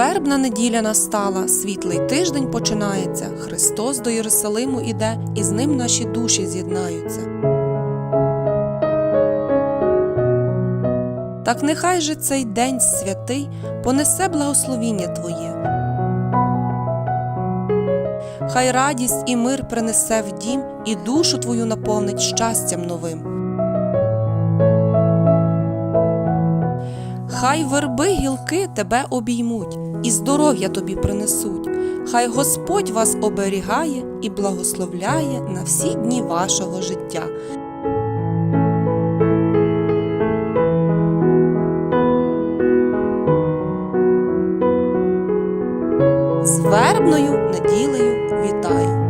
Вербна неділя настала, світлий тиждень починається. Христос до Єрусалиму іде, і з ним наші душі з'єднаються. Так нехай же цей день святий понесе благословіння Твоє. Хай радість і мир принесе в дім, і душу твою наповнить щастям новим. Хай верби гілки тебе обіймуть, і здоров'я тобі принесуть. Хай Господь вас оберігає і благословляє на всі дні вашого життя. З вербною неділею вітаю!